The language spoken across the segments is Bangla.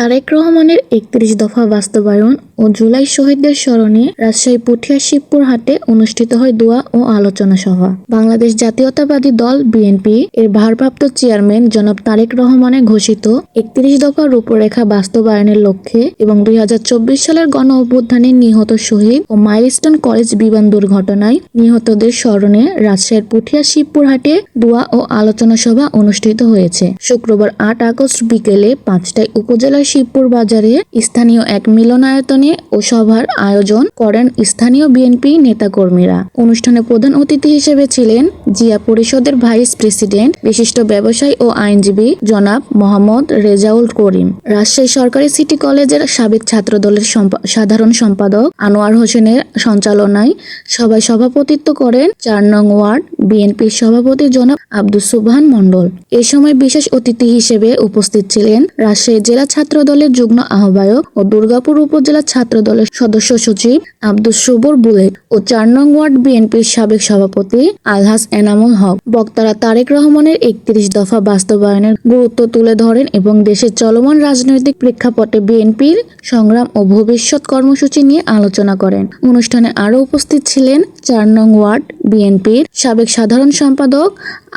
তারেক রহমানের একত্রিশ দফা বাস্তবায়ন ও জুলাই শহীদদের স্মরণে রাজশাহী পুঠিয়া শিবপুর হাটে অনুষ্ঠিত হয় দোয়া ও আলোচনা সভা। বাংলাদেশ জাতীয়তাবাদী দল বিএনপি এর ভারপ্রাপ্ত চেয়ারম্যান জনাব তারেক রহমানের ঘোষিত একত্রিশ দফা রূপরেখা বাস্তবায়নের লক্ষ্যে এবং দুই হাজার চব্বিশ সালের গণ অভ্যুত্থানে নিহত শহীদ ও মাইলস্টোন কলেজ বিমান দুর্ঘটনায় নিহতদের স্মরণে রাজশাহীর পুঠিয়া শিবপুর হাটে দোয়া ও আলোচনা সভা অনুষ্ঠিত হয়েছে। শুক্রবার আট আগস্ট বিকেলে পাঁচটায় উপজেলার শিবপুর বাজারে স্থানীয় এক মিলনায়তনে ও সভার আয়োজন করেন স্থানীয় বিএনপি নেতাকর্মীরা। অনুষ্ঠানে প্রধান অতিথি হিসেবে ছিলেন জিয়া পরিষদের ভাইস প্রেসিডেন্ট, বিশিষ্ট ব্যবসায়ী ও আইনজীবী জনাব মোহাম্মদ রেজাউল করিম। রাজশাহী সরকারি সিটি কলেজের সাবেক ছাত্রদলের সম্পা- সাধারণ সম্পাদক আনোয়ার হোসেনের সঞ্চালনায় সভায় সভাপতিত্ব করেন চার নং ওয়ার্ড বিএনপির সভাপতি জনাব আব্দুল সুবহান মন্ডল এ সময় বিশেষ অতিথি হিসেবে উপস্থিত ছিলেন রাজশাহী জেলা ছাত্র দলের যুগ্ম আহ্বায়ক ও দুর্গাপুর উপজেলা ছাত্র দলের সদস্য সচিব আব্দুল সুবর বুলেট ও চার নং ওয়ার্ড বিএনপির সাবেক সভাপতি আলহাস এনামুল হক। বক্তারা তারেক রহমানের একত্রিশ দফা বাস্তবায়নের গুরুত্ব তুলে ধরেন এবং দেশের চলমান রাজনৈতিক প্রেক্ষাপটে বিএনপির সংগ্রাম ও ভবিষ্যৎ কর্মসূচি নিয়ে আলোচনা করেন। অনুষ্ঠানে আরও উপস্থিত ছিলেন চার নং ওয়ার্ড বিএনপির সাবেক সাধারণ সম্পাদক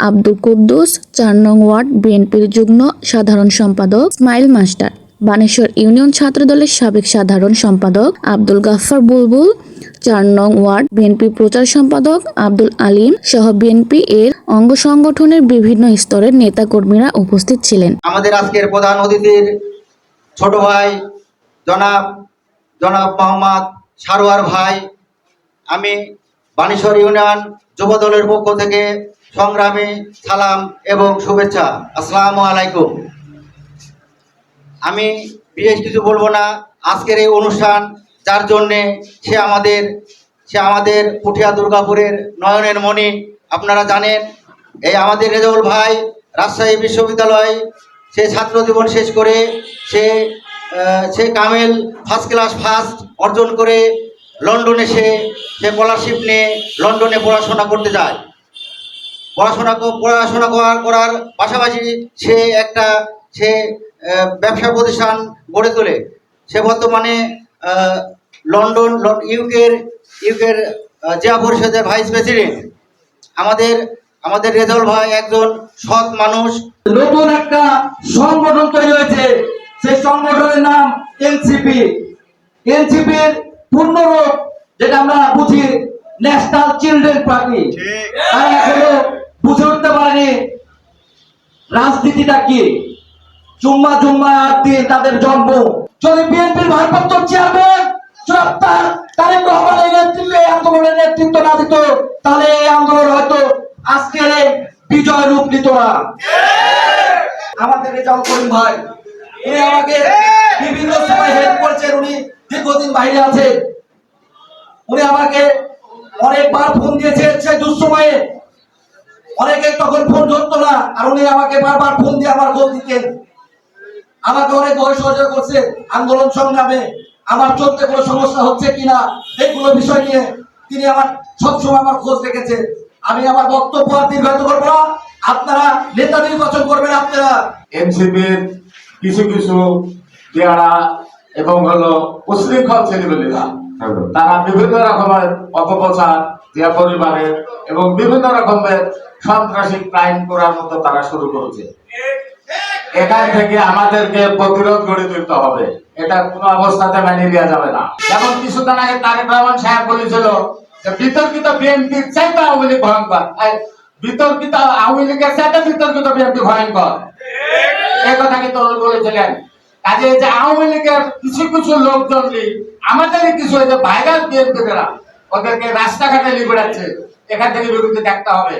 আব্দুল কুদ্দুস, চার নং ওয়ার্ড বিএনপির যুগ্ম সাধারণ সম্পাদক স্মাইল মাস্টার। বানেশ্বর ইউনিয়ন ছাত্রদলের সাবেক সাধারণ সম্পাদক আব্দুল গাফার বুলবুল, চার নং ওয়ার্ড বিএনপি প্রচার সম্পাদক আব্দুল আলিম সহ বিএনপি এর অঙ্গ সংগঠনের বিভিন্ন স্তরের নেতাকর্মীরা উপস্থিত ছিলেন। আমাদের আজকের প্রধান অতিথির ছোট ভাই, জনাব জনাব মোহাম্মদ সারোয়ার ভাই, আমি বানেশ্বর ইউনিয়ন যুব দলের পক্ষ থেকে সংগ্রামী সালাম এবং শুভেচ্ছা। আসসালামু আলাইকুম। আমি বিশেষ কিছু বলব না, আজকের এই অনুষ্ঠান, যার জন্যে সে আমাদের সে আমাদের পুঠিয়া দুর্গাপুরের নয়নের মণি, আপনারা জানেন, এই আমাদের রেজাউল ভাই রাজশাহী বিশ্ববিদ্যালয়, সে ছাত্র জীবন শেষ করে, সে সে কামেল ফার্স্ট ক্লাস ফার্স্ট অর্জন করে লন্ডনে সে সে স্কলারশিপ নিয়ে লন্ডনে পড়াশোনা করতে যায়। পড়াশোনা পড়াশোনা করার করার পাশাপাশি সে একটা, সে ব্যবসা প্রতিষ্ঠান গড়ে তোলে। সে বর্তমানে লন্ডন ইউকের ইউকের জিয়া পরিষদের ভাইস প্রেসিডেন্ট। আমাদের আমাদের রেজাউল ভাই একজন সৎ মানুষ। নতুন একটা সংগঠন তৈরি হয়েছে। সেই সংগঠনের নাম এনসিপি। এনসিপির পূর্ণরূপ যেটা আমরা বুঝি ন্যাশনাল চিলড্রেন পার্টি। তারা এখনও বুঝে উঠতে পারেনি রাজনীতিটা কি। জুম্মা জুম্মা আট দিন তাদের জন্ম। যদি বিএনপির ভারপ্রাপ্ত চেয়ারম্যান তার তারেক রহমানের নেতৃত্বে আন্দোলনের নেতৃত্ব না দিত, তাহলে এই আন্দোলন হয়তো আজকের বিজয় রূপ নিত না। আমাদের করিম ভাই, উনি আমাকে বিভিন্ন সময় হেল্প করেছেন, উনি দীর্ঘদিন বাইরে উনি আমাকে অনেকবার ফোন দিয়েছে সেই দুঃসময়ে। অনেকে তখন ফোন ধরতো না, আর উনি আমাকে বারবার ফোন দিয়ে আমার খোঁজ দিতেন। আমাকে অনেক বয়স সহযোগ করছে আন্দোলন সংগ্রামে। আমার চলতে কোনো সমস্যা হচ্ছে কিনা এইগুলো বিষয় নিয়ে তিনি আমার সবসময় আমার খোঁজ রেখেছে আমি আমার বক্তব্য আর দীর্ঘায়িত করব না। আপনারা নেতা নির্বাচন করবেন আপনারা। এনসিপির কিছু কিছু যারা এবং হলো উশৃঙ্খল ছেলেমেয়েরা তারা বিভিন্ন রকমের অপপ্রচার জিয়া পরিবারের এবং বিভিন্ন রকমের সন্ত্রাসী ক্রাইম করার মতো তারা শুরু করেছে। এখান থেকে আমাদেরকে প্রতিরোধ গড়ে তুলতে হবে। এটা কোনো অবস্থাতে মেনে নেওয়া যাবে না। যেমন কিছুদিন আগে তারেক রহমান সাহেব বলেছিল বিতর্কিত বিএনপির চাইতে আওয়ামী লীগ ভয়ঙ্কর। বিতর্কিত আওয়ামী লীগের চাইতে বিতর্কিত বিএনপি ভয়ঙ্কর। এই কথা কিন্তু বলেছিলেন। কাজে যে আওয়ামী লীগের কিছু কিছু লোকজন আমাদেরই কিছু যে ভাইরাল বিএনপিরা ওদেরকে রাস্তাঘাটে নিয়ে বেড়াচ্ছে। এখান থেকে বিরুদ্ধে দেখতে হবে।